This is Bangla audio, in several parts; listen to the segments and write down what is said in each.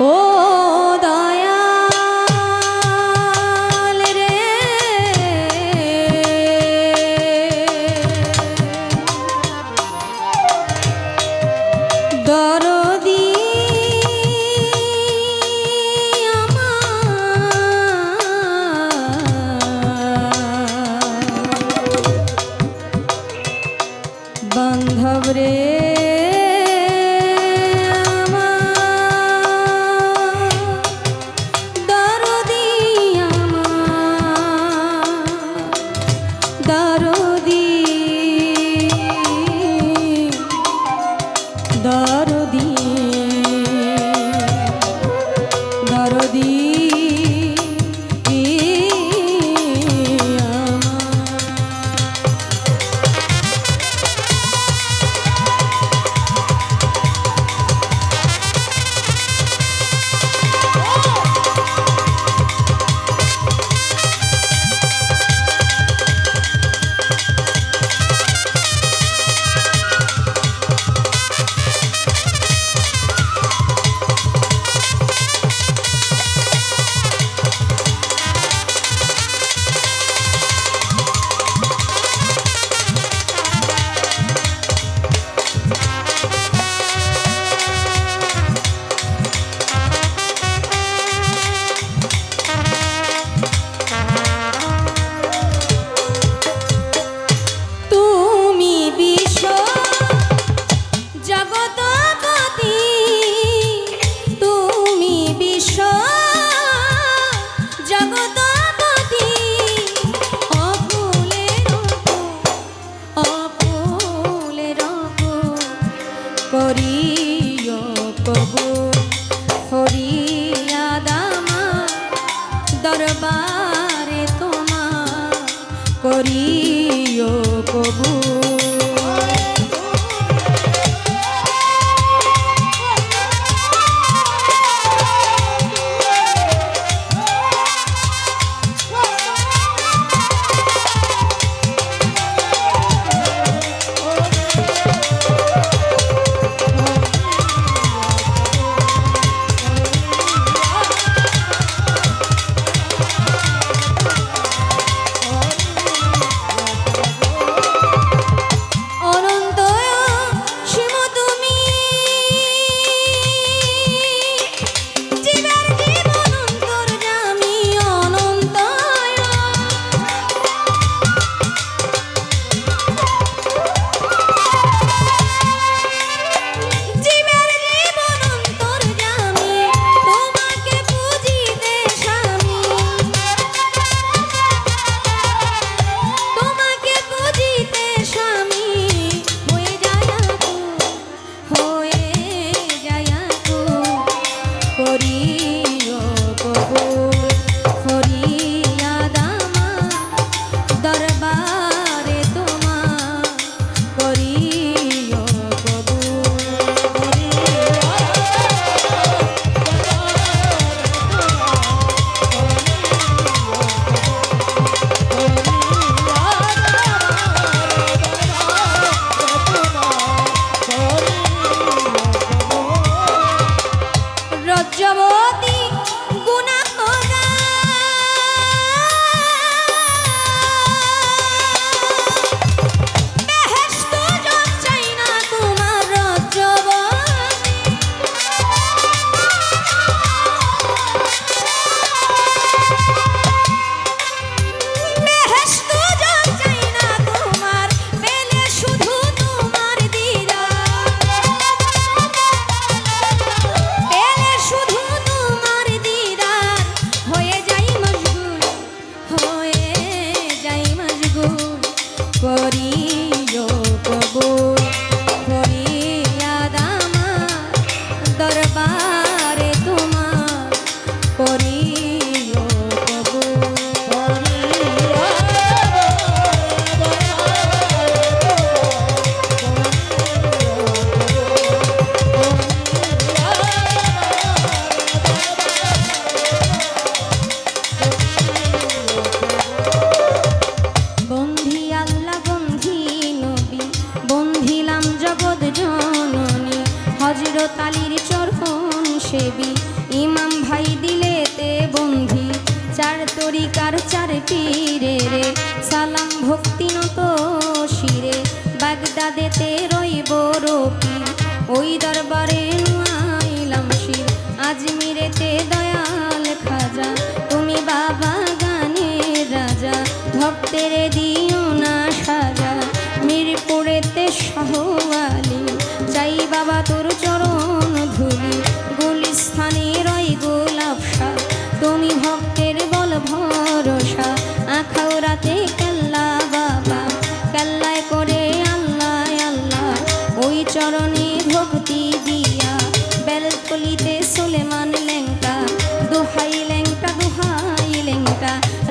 ও Florida. দেতে রইব রকির ওই দরবারে আইলাম শির আজমিরেতে দয়াল খাজা। তুমি বাবা গানের রাজা। ভক্তের দি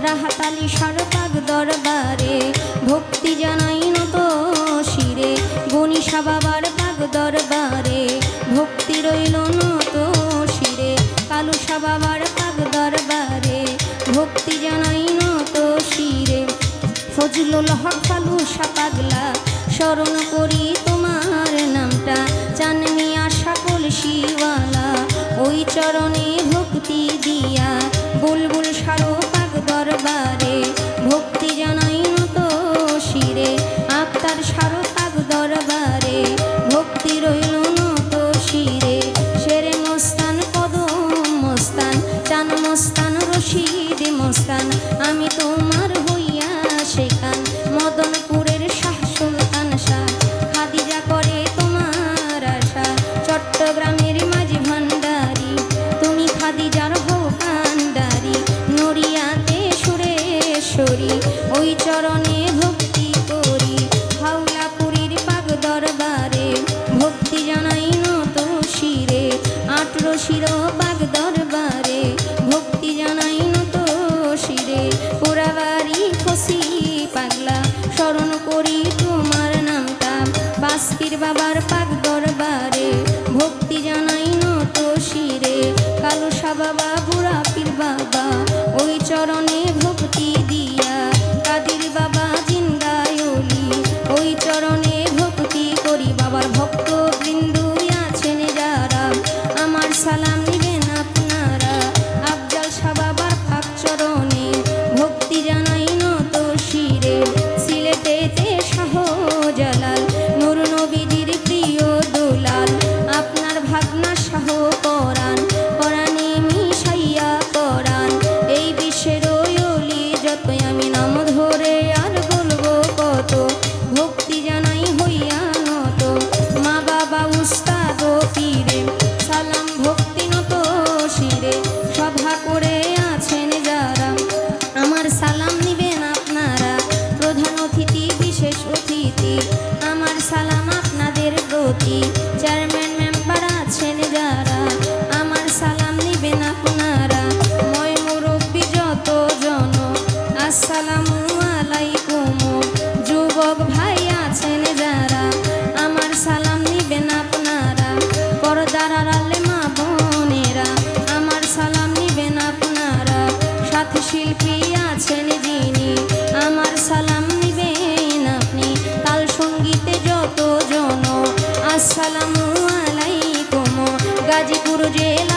রাহাতালি সরপাক দরবারে। ভক্তি জানাই নত শিরে, গণিসা বাবার পাক দরবারে। ভক্তি রইল নত শিরে, কালুসা বাবার পাক দরবারে। ভক্তি জানাই নত শিরে, ফজলুল হক কালুসা পাগলা। স্মরণ করি তোমার নামটা চানমিয়া সকল শিওয়ালা ওই চরণ চরণে ভক্তি করি। হাওলাপুরীর পাগ দরবারে ভক্তি জানাই নত শিরে। আটরো শির পাগ দরবারে ভক্তি জানাই নত শিরে। পোড়াবাড়ি খসি পাগলা, স্মরণ করি তোমার নামটা। বাস্কির বাবার গাজীপুর জেলা।